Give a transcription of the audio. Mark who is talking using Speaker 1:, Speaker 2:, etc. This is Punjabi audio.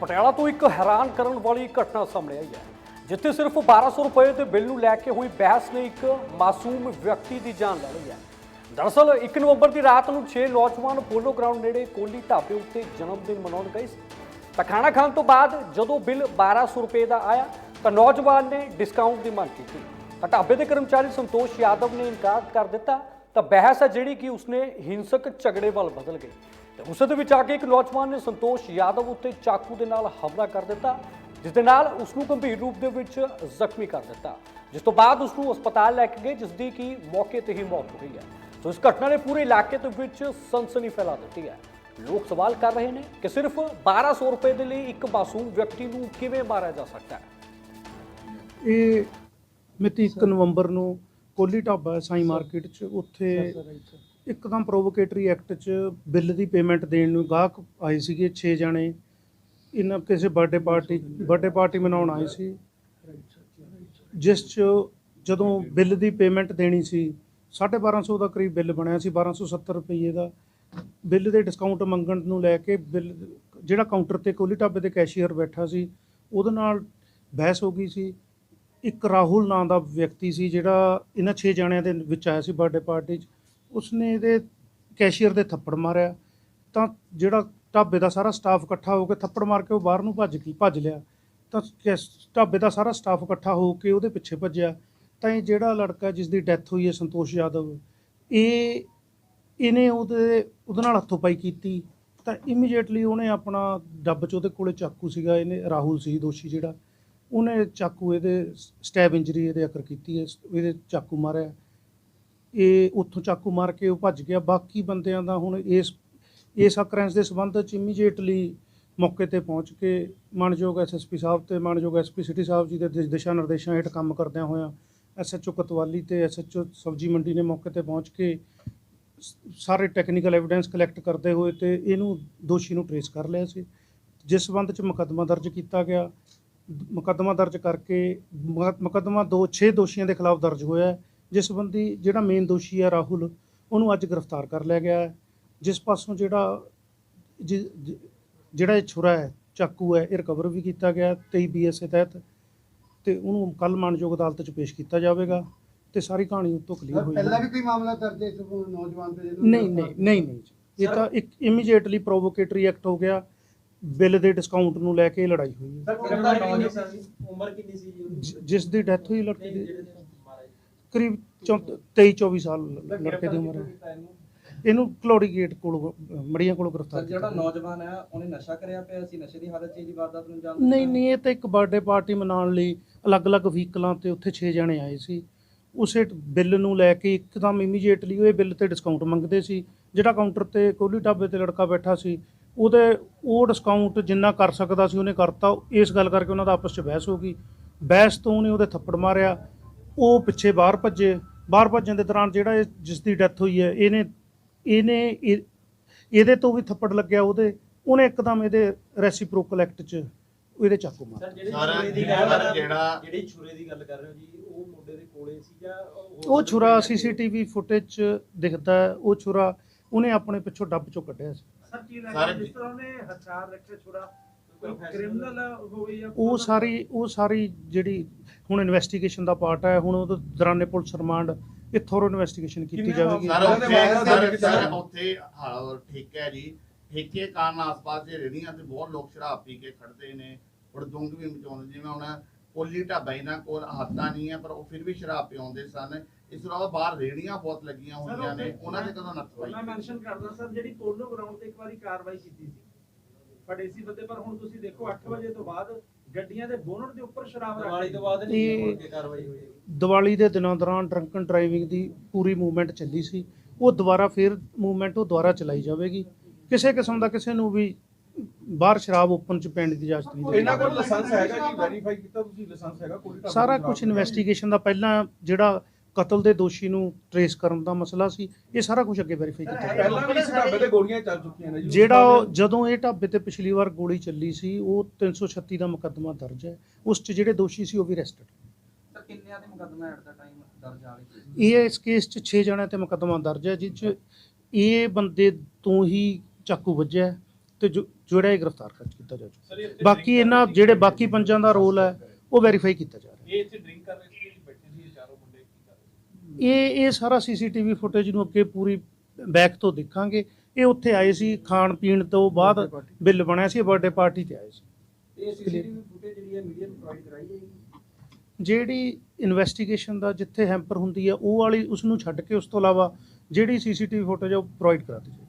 Speaker 1: ਪਟਿਆਲਾ ਤੋਂ ਇੱਕ ਹੈਰਾਨ ਕਰਨ ਵਾਲੀ ਘਟਨਾ ਸਾਹਮਣੇ ਆਈ ਹੈ, ਜਿੱਥੇ ਸਿਰਫ 1200 ਰੁਪਏ ਦੇ ਬਿੱਲ ਨੂੰ ਲੈ ਕੇ ਹੋਈ ਬਹਿਸ ਨੇ ਇੱਕ ਮਾਸੂਮ ਵਿਅਕਤੀ ਦੀ ਜਾਨ ਲੈ ਲਈ ਹੈ। ਦਰਅਸਲ 1 ਨਵੰਬਰ ਦੀ ਰਾਤ ਨੂੰ 6 ਨੌਜਵਾਨ ਪੋਲੋ ਗਰਾਊਂਡ ਨੇੜੇ ਕੋਲੀ ਢਾਬੇ ਉੱਤੇ ਜਨਮ ਦਿਨ ਮਨਾਉਣ ਗਏ ਸੀ। ਤਾਂ ਖਾਣਾ ਖਾਣ ਤੋਂ ਬਾਅਦ ਜਦੋਂ ਬਿੱਲ 1200 ਰੁਪਏ ਦਾ ਆਇਆ, ਤਾਂ ਨੌਜਵਾਨ ਨੇ ਡਿਸਕਾਊਂਟ ਦੀ ਮੰਗ ਕੀਤੀ। ਤਾਂ ਢਾਬੇ ਦੇ ਕਰਮਚਾਰੀ ਸੰਤੋਸ਼ ਯਾਦਵ ਨੇ ਇਨਕਾਰ ਕਰ ਦਿੱਤਾ। ਤਾਂ ਬਹਿਸ ਹੈ ਜਿਹੜੀ ਕਿ ਉਸਨੇ ਹਿੰਸਕ ਝਗੜੇ ਵੱਲ ਬਦਲ ਗਈ। ਤੇ ਉਸ ਦੇ ਵਿੱਚ ਆ ਕੇ ਇੱਕ ਨੌਜਵਾਨ ਨੇ ਸੰਤੋਸ਼ ਯਾਦਵ ਉੱਤੇ ਚਾਕੂ ਦੇ ਨਾਲ ਹਮਲਾ ਕਰ ਦਿੱਤਾ ਜਿਸ ਦੇ ਨਾਲ ਉਸ ਨੂੰ ਗੰਭੀਰ ਰੂਪ ਦੇ ਵਿੱਚ ਜ਼ਖਮੀ ਕਰ ਦਿੱਤਾ। ਜਿਸ ਤੋਂ ਬਾਅਦ ਉਸ ਨੂੰ ਹਸਪਤਾਲ ਲੈ ਕੇ ਗਏ ਜਿਸ ਦੀ ਕਿ ਮੌਕੇ ਤੇ ਹੀ ਮੌਤ ਹੋ ਗਈ ਹੈ। ਸੋ ਇਸ ਘਟਨਾ ਨੇ ਪੂਰੇ ਇਲਾਕੇ ਦੇ ਵਿੱਚ ਸਨਸਨੀ ਫੈਲਾ ਦਿੱਤੀ ਹੈ। ਲੋਕ ਸਵਾਲ ਕਰ ਰਹੇ ਨੇ ਕਿ ਸਿਰਫ 1200 ਰੁਪਏ ਦੇ ਲਈ ਇੱਕ ਮਾਸੂਮ ਵਿਅਕਤੀ ਨੂੰ ਕਿਵੇਂ ਮਾਰਿਆ ਜਾ ਸਕਦਾ ਹੈ?
Speaker 2: ਇਹ ਮਿਤੀ 1 ਨਵੰਬਰ ਨੂੰ ਕੋਲੀ ਢਾਬਾ ਸਾਈ ਮਾਰਕੀਟ 'ਚ। ਉੱਥੇ ਇੱਕਦਮ ਪ੍ਰੋਵੋਕੇਟਰੀ ਐਕਟ 'ਚ ਬਿੱਲ ਦੀ ਪੇਮੈਂਟ ਦੇਣ ਨੂੰ ਗਾਹਕ ਆਏ ਸੀਗੇ 6 ਜਣੇ। ਇਹਨਾਂ ਕਿਸੇ ਬਰਥਡੇ ਪਾਰਟੀ ਬਰਥਡੇ ਪਾਰਟੀ ਮਨਾਉਣ ਆਏ ਸੀ। ਜਿਸ 'ਚ ਜਦੋਂ ਬਿੱਲ ਦੀ ਪੇਮੈਂਟ ਦੇਣੀ ਸੀ 1250 ਦਾ ਕਰੀਬ ਬਿੱਲ ਬਣਿਆ ਸੀ 1270 ਰੁਪਏ ਦਾ। ਬਿੱਲ ਦੇ ਡਿਸਕਾਊਂਟ ਮੰਗਣ ਨੂੰ ਲੈ ਕੇ ਬਿੱਲ, ਜਿਹੜਾ ਕਾਊਂਟਰ ਤੇ ਕੋਲੀ ਢਾਬੇ ਦੇ ਕੈਸ਼ੀਅਰ ਬੈਠਾ ਸੀ, ਉਹਦੇ ਨਾਲ ਬਹਿਸ ਹੋ ਗਈ ਸੀ। ਇੱਕ ਰਾਹੁਲ ਨਾਂ ਦਾ ਵਿਅਕਤੀ ਸੀ ਜਿਹੜਾ ਇਹਨਾਂ 6 ਜਣਿਆਂ ਦੇ ਵਿੱਚ ਆਇਆ ਸੀ ਬਰਥਡੇ ਪਾਰਟੀ 'ਚ। ਉਸਨੇ ਇਹਦੇ ਕੈਸ਼ੀਅਰ ਦੇ ਥੱਪੜ ਮਾਰਿਆ। ਤਾਂ ਜਿਹੜਾ ਢਾਬੇ ਦਾ ਸਾਰਾ ਸਟਾਫ ਇਕੱਠਾ ਹੋ ਕੇ ਥੱਪੜ ਮਾਰ ਕੇ ਉਹ ਬਾਹਰ ਨੂੰ ਭੱਜ ਗਈ, ਭੱਜ ਲਿਆ। ਤਾਂ ਕੈਸ- ਢਾਬੇ ਦਾ ਸਾਰਾ ਸਟਾਫ ਇਕੱਠਾ ਹੋ ਕੇ ਉਹਦੇ ਪਿੱਛੇ ਭੱਜਿਆ। ਤਾਂ ਇਹ ਜਿਹੜਾ ਲੜਕਾ ਜਿਸ ਦੀ ਡੈਥ ਹੋਈ ਹੈ, ਸੰਤੋਸ਼ ਯਾਦਵ, ਇਹ, ਇਹਨੇ ਉਹਦੇ ਉਹਦੇ ਨਾਲ ਹੱਥੋਂ ਪਾਈ ਕੀਤੀ। ਤਾਂ ਇਮੀਡੀਏਟਲੀ ਉਹਨੇ ਆਪਣਾ ਡੱਬ 'ਚ ਉਹਦੇ ਕੋਲੇ ਚਾਕੂ ਸੀਗਾ, ਇਹਨੇ ਰਾਹੁਲ ਸੀ ਦੋਸ਼ੀ ਜਿਹੜਾ। ਉਹਨੇ ਚਾਕੂ ਇਹਦੇ ਸਟੈਬ ਇੰਜਰੀ ਇਹਦੇ ਅਕਰ ਕੀਤੀ ਹੈ, ਇਹਦੇ ਚਾਕੂ ਮਾਰਿਆ। ਇਹ ਉੱਥੋਂ ਚਾਕੂ ਮਾਰ ਕੇ ਉਹ ਭੱਜ ਗਿਆ। ਬਾਕੀ ਬੰਦਿਆਂ ਦਾ ਹੁਣ ਇਸ ਇਸ ਅਕਰੈਂਸ ਦੇ ਸੰਬੰਧ ਚ ਇਮੀਡੀਏਟਲੀ ਮੌਕੇ ਤੇ ਪਹੁੰਚ ਕੇ ਮਾਨਯੋਗ ਐਸਐਸਪੀ ਸਾਹਿਬ ਤੇ ਮਾਨਯੋਗ ਐਸਪੀ ਸਿਟੀ ਸਾਹਿਬ ਜੀ ਦੇ ਦਿਸ਼ਾ ਨਿਰਦੇਸ਼ਾਂ ਹੇਠ ਕੰਮ ਕਰਦਿਆਂ ਹੋਇਆਂ ਐਸਐਚਓ ਕਤਵਾਲੀ ਤੇ ਐਸਐਚਓ ਸਬਜੀ ਮੰਡੀ ਨੇ ਮੌਕੇ ਤੇ ਪਹੁੰਚ ਕੇ ਸਾਰੇ ਟੈਕਨੀਕਲ ਐਵੀਡੈਂਸ ਕਲੈਕਟ ਕਰਦੇ ਹੋਏ ਤੇ ਇਹਨੂੰ ਦੋਸ਼ੀ ਨੂੰ ਟਰੇਸ ਕਰ ਲਿਆ ਸੀ। ਜਿਸ ਸੰਬੰਧ ਚ ਮੁਕੱਦਮਾ ਦਰਜ ਕੀਤਾ ਗਿਆ। ਮੁਕੱਦਮਾ ਦਰਜ ਕਰਕੇ ਮੁਕੱਦਮਾ ਦੋ 6 ਦੋਸ਼ੀਆਂ ਦੇ ਖਿਲਾਫ ਦਰਜ ਹੋਇਆ ਹੈ। ਜਿਸ ਸੰਬੰਧੀ ਜਿਹੜਾ ਮੇਨ ਦੋਸ਼ੀ ਹੈ ਰਾਹੁਲ ਉਹਨੂੰ ਅੱਜ ਗ੍ਰਿਫਤਾਰ ਕਰ ਲਿਆ ਗਿਆ ਹੈ ਜਿਸ ਪਾਸੋਂ ਜਿਹੜਾ ਜਿਹੜਾ ਇਹ ਛੁਰਾ ਹੈ ਚਾਕੂ ਹੈ ਇਹ ਰਿਕਵਰ ਵੀ ਕੀਤਾ ਗਿਆ 23 ਬੀਐਸਏ ਤਹਿਤ ਤੇ ਉਹਨੂੰ ਕੱਲ ਮਾਨਯੋਗ ਅਦਾਲਤ 'ਚ ਪੇਸ਼ ਕੀਤਾ ਜਾਵੇਗਾ ਤੇ ਸਾਰੀ ਕਹਾਣੀ ਉਤੋਂ ਕਲੀਅਰ ਹੋਈ
Speaker 3: ਪਹਿਲਾਂ। ਵੀ ਕੋਈ ਮਾਮਲਾ ਦਰਜ ਹੈ ਇਸ ਨੌਜਵਾਨ ਤੇ ਜਿਹਨੂੰ
Speaker 2: ਨਹੀਂ ਨਹੀਂ ਨਹੀਂ ਨਹੀਂ ਜੀ। ਇਹ ਤਾਂ ਇੱਕ ਇਮੀਡੀਏਟਲੀ ਪ੍ਰੋਵੋਕੇਟਰੀ ਐਕਟ ਹੋ ਗਿਆ ਬਿੱਲ ਦੇ ਡਿਸਕਾਊਂਟ ਨੂੰ ਲੈ ਕੇ ਇਹ ਲੜਾਈ ਹੋਈ ਹੈ
Speaker 4: ਉਮਰ ਕਿੰਨੀ ਸੀ
Speaker 2: ਜਿਸ ਦੀ ਡੈਥ ਹੋਈ ਲੜਕੇ ਦੀ। ਕਰੀਬ 23 24 ਸਾਲ ਲੜਕੇ ਦੀ ਉਮਰ ਹੈ। ਇਹਨੂੰ ਕਲੋੜੀ ਗੇਟ ਕੋਲ ਮੜੀਆਂ ਕੋਲੋਂ ਗ੍ਰਿਫਤਾਰ
Speaker 5: ਜਿਹੜਾ ਨੌਜਵਾਨ ਹੈ ਉਹਨੇ ਨਸ਼ਾ ਕਰਿਆ ਪਿਆ ਸੀ ਨਸ਼ੇ ਦੀ ਹਾਲਤ 'ਚ ਇਹਦੀ ਵਾਰਦਾਤ ਨੂੰ ਅੰਜਾਮ
Speaker 2: ਨਹੀਂ ਨਹੀਂ ਇਹ ਤਾਂ ਇੱਕ ਬਰਥਡੇ ਪਾਰਟੀ ਮਨਾਉਣ ਲਈ ਅਲੱਗ-ਅਲੱਗ ਵਹੀਕਲਾਂ ਤੇ ਉੱਥੇ 6 ਜਣੇ ਆਏ ਸੀ। ਉਸੇ ਬਿੱਲ ਨੂੰ ਲੈ ਕੇ ਇੱਕਦਮ ਇਮੀਡੀਏਟਲੀ ਉਹ ਬਿੱਲ ਤੇ ਡਿਸਕਾਊਂਟ ਮੰਗਦੇ ਸੀ। ਜਿਹੜਾ ਕਾਊਂਟਰ ਤੇ ਕੋਲੀ ਢਾਬੇ ਤੇ ਲੜਕਾ ਬੈਠਾ ਸੀ ਉਹਦੇ ਉਹ ਡਿਸਕਾਊਂਟ ਜਿੰਨਾ ਕਰ ਸਕਦਾ ਸੀ ਉਹਨੇ ਕਰਤਾ। ਇਸ ਗੱਲ ਕਰਕੇ ਉਹਨਾਂ ਦਾ ਆਪਸ 'ਚ ਬਹਿਸ ਹੋ ਗਈ। ਬਹਿਸ ਤੋਂ ਉਹਨੇ ਉਹਦੇ ਥੱਪੜ ਮਾਰਿਆ। ਉਹ ਪਿੱਛੇ ਬਾਹਰ ਭੱਜੇ ਬਾਹਰ ਭੱਜਣ ਦੇ ਦੌਰਾਨ ਜਿਹੜਾ ਜਿਸ ਦੀ ਡੈਥ ਹੋਈ ਹੈ ਇਹਨੇ ਇਹਨੇ ਇਹ- ਇਹਦੇ ਤੋਂ ਵੀ ਥੱਪੜ ਲੱਗਿਆ ਉਹਦੇ ਉਹਨੇ ਇੱਕਦਮ ਇਹਦੇ ਰੈਸੀਪ੍ਰੋਕਲ ਐਕਟ 'ਚ ਇਹਦੇ ਚਾਕੂ ਮਾਰ
Speaker 4: ਸਰ ਜਿਹੜੀ
Speaker 6: ਜਿਹੜਾ-
Speaker 4: ਗੱਲ
Speaker 6: ਜਿਹੜਾ-
Speaker 4: ਜਿਹੜੀ ਛੁਰੇ ਦੀ ਗੱਲ ਕਰ ਰਹੇ ਹੋ ਜੀ ਉਹ ਮੁੰਡੇ ਦੇ ਕੋਲੇ ਸੀ ਜਾਂ
Speaker 2: ਉਹ ਛੁਰਾ ਸੀਸੀਟੀਵੀ ਫੁਟੇਜ 'ਚ ਦਿਖਦਾ ਹੈ ਉਹ ਛੁਰਾ ਉਹਨੇ ਆਪਣੇ ਪਿੱਛੋਂ ਡੱਬ 'ਚੋਂ ਕੱਢਿਆ ਸੀ।
Speaker 7: ਸਰ ਕੀ ਲੱਗਦਾ ਜਿਸ ਤਰ੍ਹਾਂ ਉਹਨੇ ਹਥਿਆਰ ਰੱਖੇ ਛੁਰਾ? ਕੋਈ ਕ੍ਰਿਮੀਨਲ ਹੋਵੇ ਜਾਂ
Speaker 2: ਉਹ ਸਾਰੀ ਉਹ ਸਾਰੀ ਜਿਹੜੀ ਹੁਣ ਇਨਵੈਸਟੀਗੇਸ਼ਨ ਦਾ ਪਾਰਟ ਹੈ ਹੁਣ ਉਹਦੇ ਦੌਰਾਨੇ ਪੁਲਿਸ ਰਿਮਾਂਡ ਇਹ ਥੋਰੋ ਇਨਵੈਸਟੀਗੇਸ਼ਨ ਕੀਤੀ ਜਾਵੇਗੀ।
Speaker 6: ਸਰ ਸਰ ਉੱਥੇ ਹਾਂ, ਠੇਕਾ ਹੈ ਜੀ। ਠੇਕੇ ਕਾਰਨ ਆਸ-ਪਾਸ ਦੇ ਰੇੜੀਆਂ ਤੇ ਬਹੁਤ ਲੋਕ ਸ਼ਰਾਬ ਪੀ ਕੇ ਖੜਦੇ ਨੇ ਦੁੰਗ ਵੀ ਮਚਾਉਂਦੇ ਜਿਵੇਂ ਹੁਣ ਕੋਲੀ ਢਾਬਾ ਇਹਨਾਂ ਕੋਲ ਹੱਥਾਂ ਨਹੀਂ ਹੈ ਪਰ ਉਹ ਫਿਰ ਵੀ ਸ਼ਰਾਬ ਪਿਆਉਂਦੇ ਸਨ। ਇਸ ਤੋਂ ਇਲਾਵਾ ਬਾਹਰ ਰੇੜੀਆਂ ਬਹੁਤ ਲੱਗੀਆਂ ਹੋਈਆਂ ਨੇ। ਉਹਨਾਂ ਤੇ ਕਦੋਂ ਨੱਥ ਪਾਈ
Speaker 7: ਮੈਂ ਮੈਂਸ਼ਨ ਕਰਦਾ ਸਰ ਜਿਹੜੀ ਪੋਲੋ ਗਰਾਊਂਡ ਤੇ ਇੱਕ ਵਾਰੀ ਕਾਰਵਾਈ ਕੀਤੀ ਸੀ। ਫੜੇ ਸੀ ਬੰਦੇ ਪਰ ਹੁਣ ਤੁਸੀਂ ਦੇਖੋ 8 ਵਜੇ ਤੋਂ ਬਾਅਦ ਗੱਡੀਆਂ ਦੇ ਬੋਨਟ ਦੇ ਉੱਪਰ ਸ਼ਰਾਬ ਰੱਖ।
Speaker 4: ਦਿਵਾਲੀ ਤੋਂ ਬਾਅਦ ਨਹੀਂ ਮੁੜ ਕੇ ਕਾਰਵਾਈ ਹੋਈ।
Speaker 2: ਦੀਵਾਲੀ ਦੇ ਦਿਨਾਂ ਦੌਰਾਨ ਡਰੰਕਨ ਡਰਾਈਵਿੰਗ ਦੀ ਪੂਰੀ ਮੂਵਮੈਂਟ ਚੱਲੀ ਸੀ। ਉਹ ਦੁਬਾਰਾ ਫਿਰ ਮੂਵਮੈਂਟ ਉਹ ਦੁਬਾਰਾ ਚਲਾਈ ਜਾਵੇਗੀ। ਕਿਸੇ ਕਿਸਮ ਦਾ ਕਿਸੇ ਨੂੰ ਵੀ ਬਾਹਰ ਸ਼ਰਾਬ ਓਪਨ ਚ ਪੈਣ ਦੀ ਇਜਾਜ਼ਤ ਨਹੀਂ ਦਿੱਤੀ
Speaker 8: ਇਹਨਾਂ ਕੋਲ ਲਾਇਸੈਂਸ ਹੈਗਾ ਜੀ ਵੈਰੀਫਾਈ ਕੀਤਾ ਤੁਸੀਂ ਲਾਇਸੈਂਸ ਹੈਗਾ ਕੋਈ
Speaker 2: ਸਾਰਾ ਕੁਝ ਇਨਵੈਸਟੀਗੇਸ਼ਨ ਦਾ ਪਹਿਲਾਂ ਜਿਹੜਾ ਕਤਲ ਦੇ ਦੋਸ਼ੀ ਨੂੰ ਟਰੇਸ ਕਰਨ ਦਾ ਮਸਲਾ ਸੀ ਇਹ ਸਾਰਾ ਕੁਝ ਅੱਗੇ ਵੈਰੀਫਾਈ ਕੀਤਾ ਜਾਵੇਗਾ।
Speaker 8: ਪਹਿਲਾਂ ਵੀ ਇਸ ਢਾਬੇ ਤੇ ਗੋਲੀਆਂ ਚੱਲ ਚੁੱਕੀਆਂ ਨੇ ਜੀ।
Speaker 2: ਜਿਹੜਾ ਉਹ- ਜਦੋਂ ਇਹ ਢਾਬੇ ਤੇ ਪਿਛਲੀ ਵਾਰ ਗੋਲੀ ਚੱਲੀ ਸੀ ਉਹ 336 ਦਾ ਮੁਕੱਦਮਾ ਦਰਜ ਹੈ। ਉਸ 'ਚ ਜਿਹੜੇ ਦੋਸ਼ੀ ਸੀ ਉਹ ਵੀ ਅਰੈਸਟਡ
Speaker 5: ਸਰ ਕਿੰਨਿਆਂ ਦੇ ਮੁਕੱਦਮਾ ਐਟ ਦਾ ਟਾਈਮ ਦਰਜ ਆ ਰਹੇ
Speaker 2: ਇਹ ਇਸ ਕੇਸ 'ਚ 6 ਜਣਿਆਂ ਤੇ ਮੁਕੱਦਮਾ ਦਰਜ ਹੈ ਜਿਸ 'ਚ ਇਹ ਬੰਦੇ ਤੋਂ ਹੀ ਚਾਕੂ ਵੱਜਿਆ ਤੇ ਜੋ ਜਿਹੜਾ ਇਹ ਗ੍ਰਿਫਤਾਰ ਕਰ ਕੀਤਾ ਜਾ ਚੁੱਕਾ ਬਾਕੀ ਇਹਨਾਂ ਜਿਹੜੇ ਬਾਕੀ ਪੰਜਾਂ ਦਾ ਰੋਲ ਹੈ ਉਹ ਵੈਰੀਫਾਈ ਕੀਤਾ ਜਾ ਰਿਹਾ
Speaker 8: ਇਹ ਇੱਥੇ ਡਰਿੰਕ ਕਰ ਰਹੇ ਸੀ ਬੈਠੇ ਸੀ ਇਹ ਚਾਰੋਂ ਮੁੰਡੇ ਕੀ ਕਰ ਰਹੇ ਸੀ
Speaker 2: ਇਹ ਇਹ ਸਾਰਾ ਸੀਸੀਟੀਵੀ ਫੁਟੇਜ ਨੂੰ ਅੱਗੇ ਪੂਰੀ ਬੈਕ ਤੋਂ ਦੇਖਾਂਗੇ। ਇਹ ਉੱਥੇ ਆਏ ਸੀ ਖਾਣ ਪੀਣ ਤੋਂ ਬਾਅਦ ਬਿੱਲ ਬਣਿਆ ਸੀ ਬਰਥਡੇ ਪਾਰਟੀ ਤੇ ਆਏ ਸੀ।
Speaker 5: ਇਹ ਸੀਸੀਟੀਵੀ ਫੁਟੇਜ ਜਿਹੜੀ ਹੈ ਮੀਡੀਆ ਨੂੰ ਪ੍ਰੋਵਾਈਡ ਕਰਾਈ ਜਾਏਗੀ?
Speaker 2: ਜਿਹੜੀ ਇਨਵੈਸਟੀਗੇਸ਼ਨ ਦਾ ਜਿੱਥੇ ਹੈਂਪਰ ਹੁੰਦੀ ਹੈ ਉਹ ਵਾਲੀ ਉਸ ਨੂੰ ਛੱਡ ਕੇ ਉਸ ਤੋਂ ਇਲਾਵਾ ਜਿਹੜੀ ਸੀਸੀਟੀਵੀ ਫੁਟੇਜ ਉਹ ਪ੍ਰੋਵਾਈਡ ਕਰਾ ਦਿੱਤੀ